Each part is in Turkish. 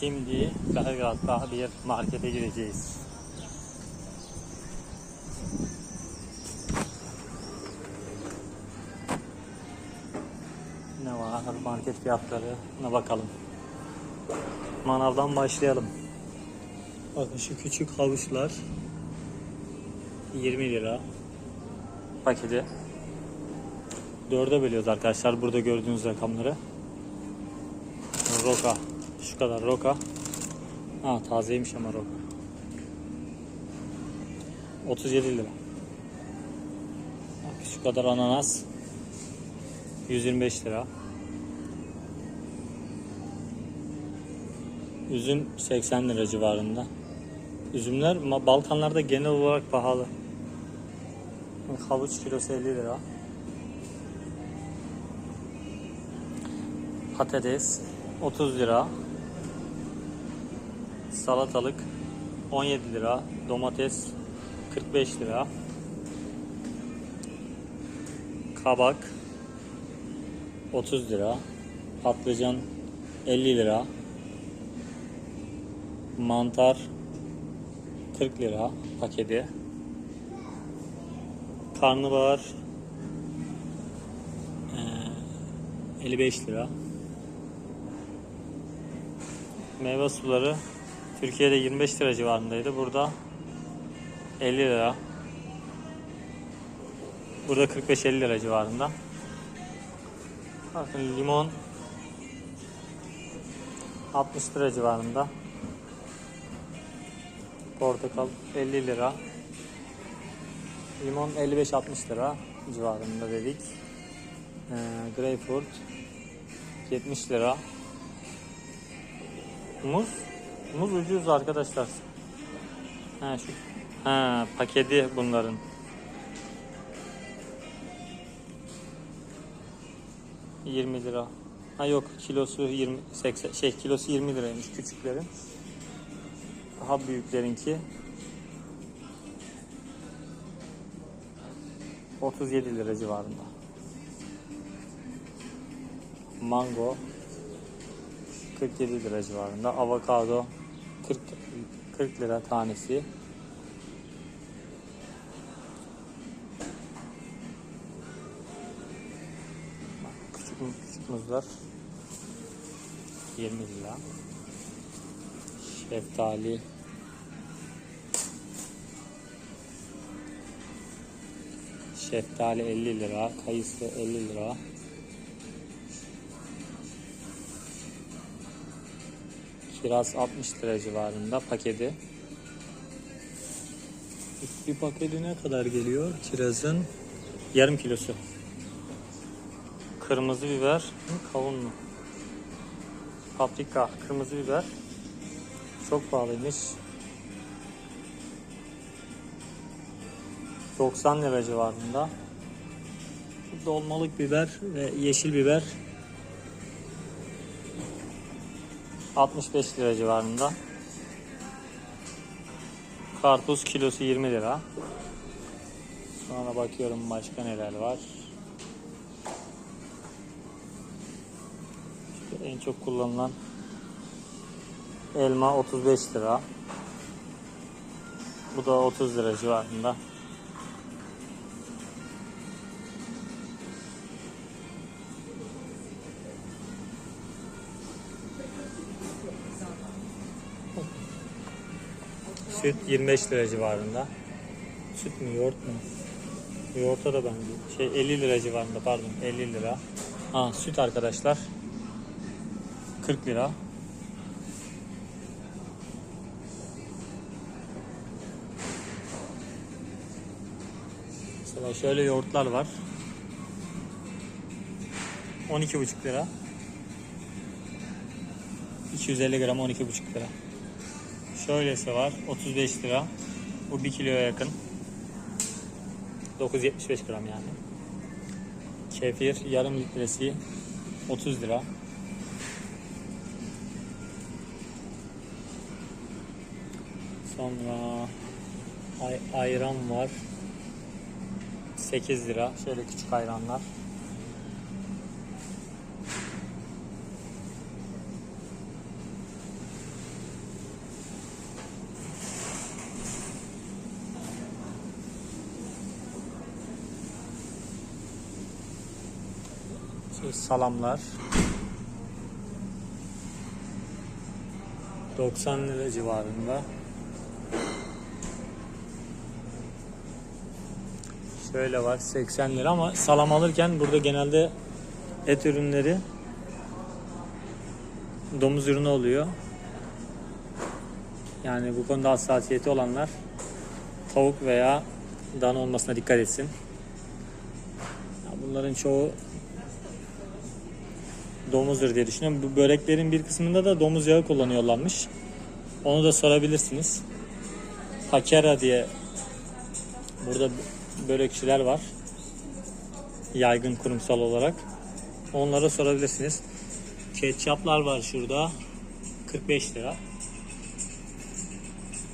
Şimdi Belgrad'da bir markete gireceğiz. Ne var market fiyatlarına bakalım. Manavdan başlayalım. Bakın şu küçük havuçlar 20 lira paketi. Dörde bölüyoruz arkadaşlar burada gördüğünüz rakamları. Roka. Şu kadar roka. Ha tazeymiş ama roka. 37 lira. Bak, şu kadar ananas. 125 lira. Üzüm 80 lira civarında. Üzümler Balkanlarda genel olarak pahalı. Havuç kilosu 50 lira. Patates 30 lira. Salatalık 17 lira. Domates 45 lira. Kabak 30 lira. Patlıcan 50 lira. Mantar 40 lira paketi. Karnabahar eee, 55 lira. Meyve suları Türkiye'de 25 lira civarındaydı. Burada 50 lira. Burada 45-50 lira civarında. Bakın limon 60 lira civarında. Portakal 50 lira. Limon 55-60 lira civarında dedik. Ee, greyfurt 70 lira. Muz. Muz ucuz arkadaşlar. Ha şu. Ha paketi bunların. ...20 lira. Ha yok kilosu 20 80 şey kilosu 20 liraymış küçüklerin. Daha büyüklerinki 37 lira civarında. Mango 47 lira civarında. Avokado 40 40 lira tanesi. Bak, Küçük, küçük muzlar 20 lira. Şeftali Şeftali 50 lira, kayısı 50 lira. Kiraz 60 lira civarında paketi. Bir paketi ne kadar geliyor? Kirazın yarım kilosu. Kırmızı biber, kavun mu? Paprika, kırmızı biber. Çok pahalıymış. 90 lira civarında. Dolmalık biber ve yeşil biber 65 lira civarında. Karpuz kilosu 20 lira. Sonra bakıyorum başka neler var. İşte en çok kullanılan elma 35 lira. Bu da 30 lira civarında. Süt 25 lira civarında. Süt mü yoğurt mu? Yoğurta da ben şey 50 lira civarında pardon 50 lira. Ha süt arkadaşlar 40 lira. Mesela şöyle yoğurtlar var. 12,5 lira. 250 gram 12,5 lira. Şöylesi var 35 lira. Bu 1 kiloya yakın. 975 gram yani. Kefir yarım litresi 30 lira. Sonra ay, ayran var. 8 lira. Şöyle küçük ayranlar. Şu salamlar. 90 lira civarında. Şöyle var 80 lira ama salam alırken burada genelde et ürünleri domuz ürünü oluyor. Yani bu konuda hassasiyeti olanlar tavuk veya dana olmasına dikkat etsin. Bunların çoğu domuzdur diye düşünüyorum. Bu böreklerin bir kısmında da domuz yağı kullanıyorlarmış. Onu da sorabilirsiniz. Hakera diye burada börekçiler var. Yaygın kurumsal olarak. Onlara sorabilirsiniz. Ketçaplar var şurada. 45 lira.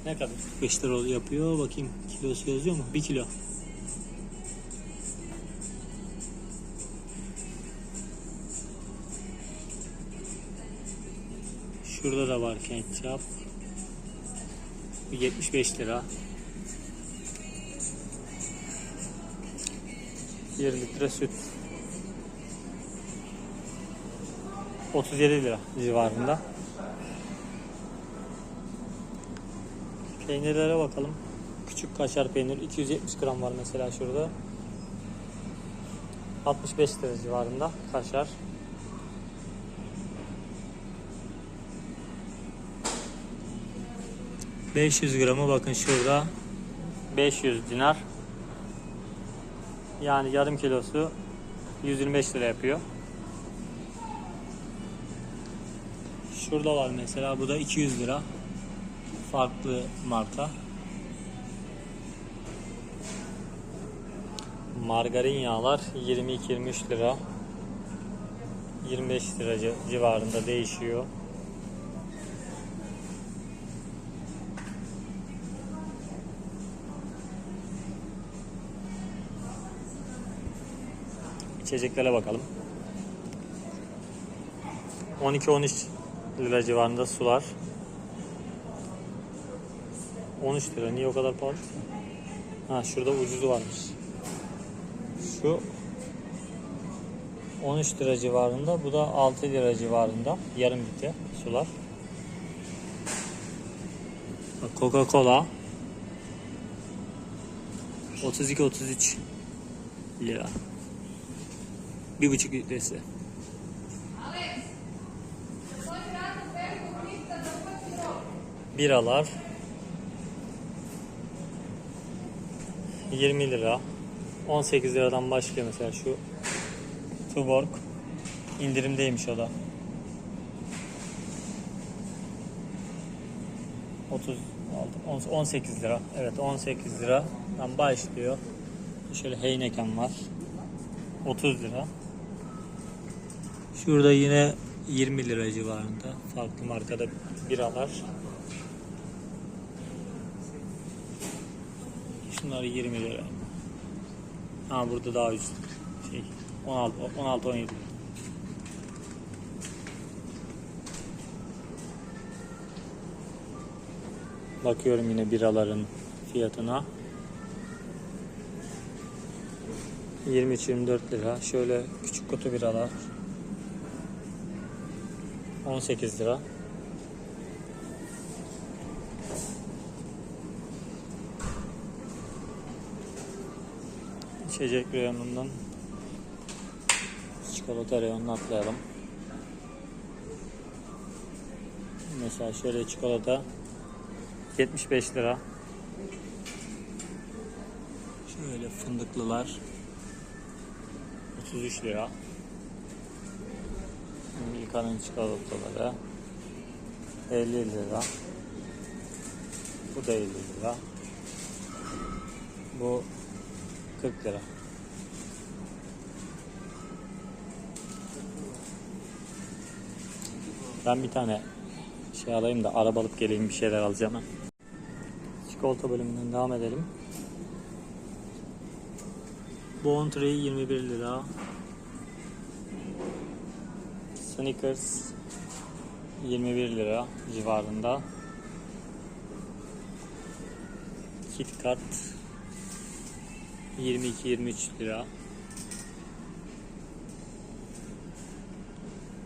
Ne kadar? 45 lira yapıyor. Bakayım kilosu yazıyor mu? 1 kilo. Şurada da var ketçap. Bu 75 lira. 1 litre süt. 37 lira civarında. Peynirlere bakalım. Küçük kaşar peynir 270 gram var mesela şurada. 65 lira civarında kaşar. ...500 gramı bakın şurada... ...500 dinar... ...yani yarım kilosu... ...125 lira yapıyor. Şurada var mesela bu da 200 lira. Farklı marka. Margarin yağlar 22-23 lira. 25 lira ci- civarında değişiyor. İçeceklere bakalım. 12-13 lira civarında sular. 13 lira. Niye o kadar pahalı? Ha şurada ucuzu varmış. Şu 13 lira civarında. Bu da 6 lira civarında. Yarım litre sular. Bak Coca-Cola 32-33 lira. Bir buçuk litresi. Biralar 20 lira. 18 liradan başlıyor mesela şu Tuborg. indirimdeymiş o da. 36 18 lira. Evet 18 liradan başlıyor. Şöyle Heineken var. 30 lira. Şurada yine 20 lira civarında farklı markada biralar. Şunlar 20 lira. Ha burada daha ucuz. Şey 16 16 17. Bakıyorum yine biraların fiyatına. 23-24 lira. Şöyle küçük kutu biralar. 18 lira. İçecek reyonundan çikolata reyonunu atlayalım. Mesela şöyle çikolata 75 lira. Şöyle fındıklılar 33 lira. Milka'nın çikolataları 50 lira. Bu da 50 lira. Bu 40 lira. Ben bir tane şey alayım da araba geleyim bir şeyler alacağım. ben. Çikolata bölümünden devam edelim. Bontre 21 lira. Snickers 21 lira civarında. Kit Kat 22-23 lira.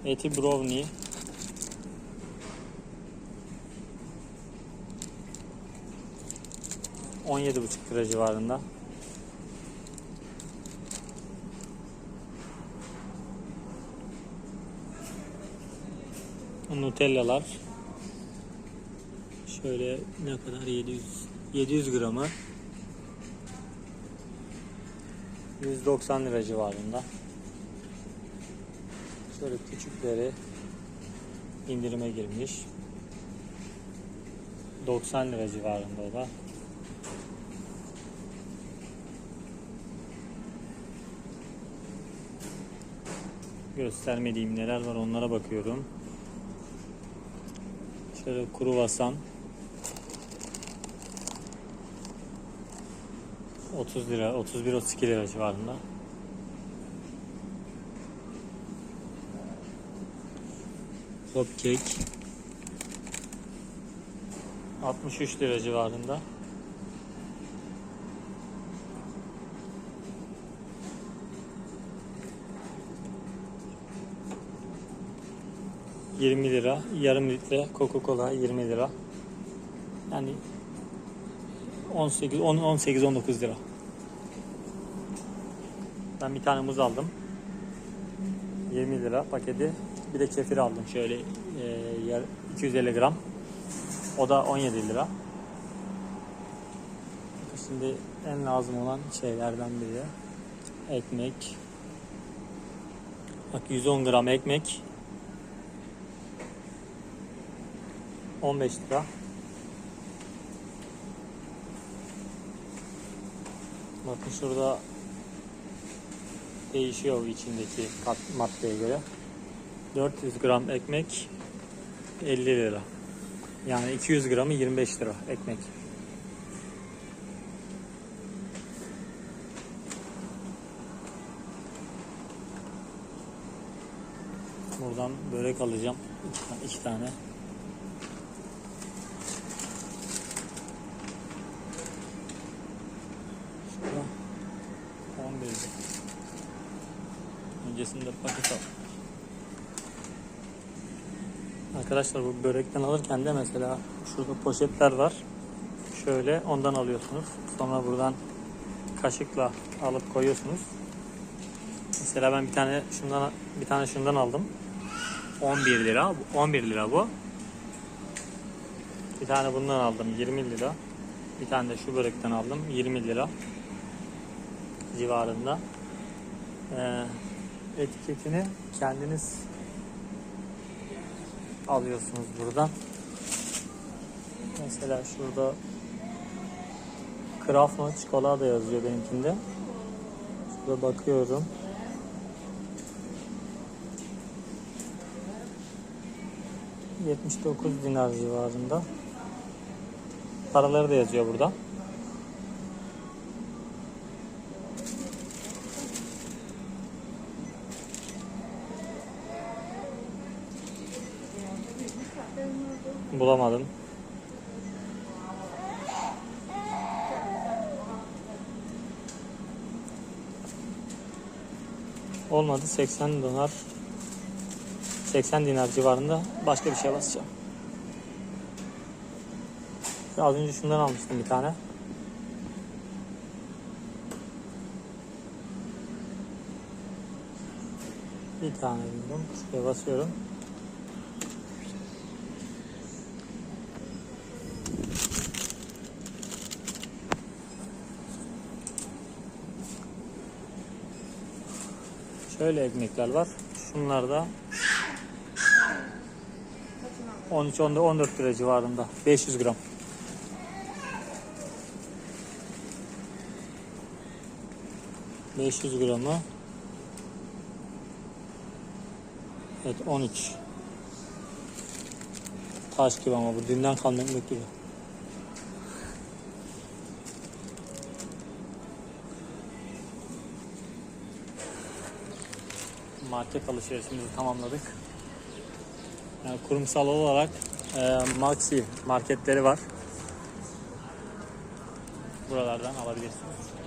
Eti brownie. Buçuk lira civarında. Nutellalar. Şöyle ne kadar 700 700 gramı 190 lira civarında. Şöyle küçükleri indirime girmiş. 90 lira civarında o da. Göstermediğim neler var onlara bakıyorum. Şöyle kruvasan 30 lira, 31-32 lira civarında. Cupcake 63 lira civarında. ...20 lira, yarım litre Coca-Cola 20 lira. Yani 18 10 18 19 lira. Ben bir tane muz aldım. 20 lira paketi. Bir de kefir aldım şöyle e, yer- 250 gram. O da 17 lira. Şimdi en lazım olan şeylerden biri ekmek. Bak 110 gram ekmek 15 lira. Bakın şurada değişiyor içindeki kat maddeye göre. 400 gram ekmek 50 lira. Yani 200 gramı 25 lira ekmek. Buradan börek alacağım. İki, iki tane. Şurada 11 'di. Öncesinde paket al. Arkadaşlar bu börekten alırken de mesela şurada poşetler var. Şöyle ondan alıyorsunuz. Sonra buradan kaşıkla alıp koyuyorsunuz. Mesela ben bir tane şundan bir tane şundan aldım. 11 lira. 11 lira bu. Bir tane bundan aldım 20 lira. Bir tane de şu börekten aldım 20 lira civarında. Ee, etiketini kendiniz alıyorsunuz buradan. Mesela şurada Kraft mı çikolata yazıyor benimkinde. Şurada bakıyorum. ...79 dinar civarında. Paraları da yazıyor burada. Bulamadım. Olmadı 80 dinar 80 dinar civarında başka bir şey basacağım. Az önce şundan almıştım bir tane. Bir tane buldum. Şuraya basıyorum. Şöyle ekmekler var. Şunlar da 13 14 lira civarında. 500 gram. ...500 gramı... Evet 13. Taş gibi ama bu dünden kalma ekmek gibi. Market alışverişimizi tamamladık. Yani kurumsal olarak e, Maxi marketleri var. Buralardan alabilirsiniz.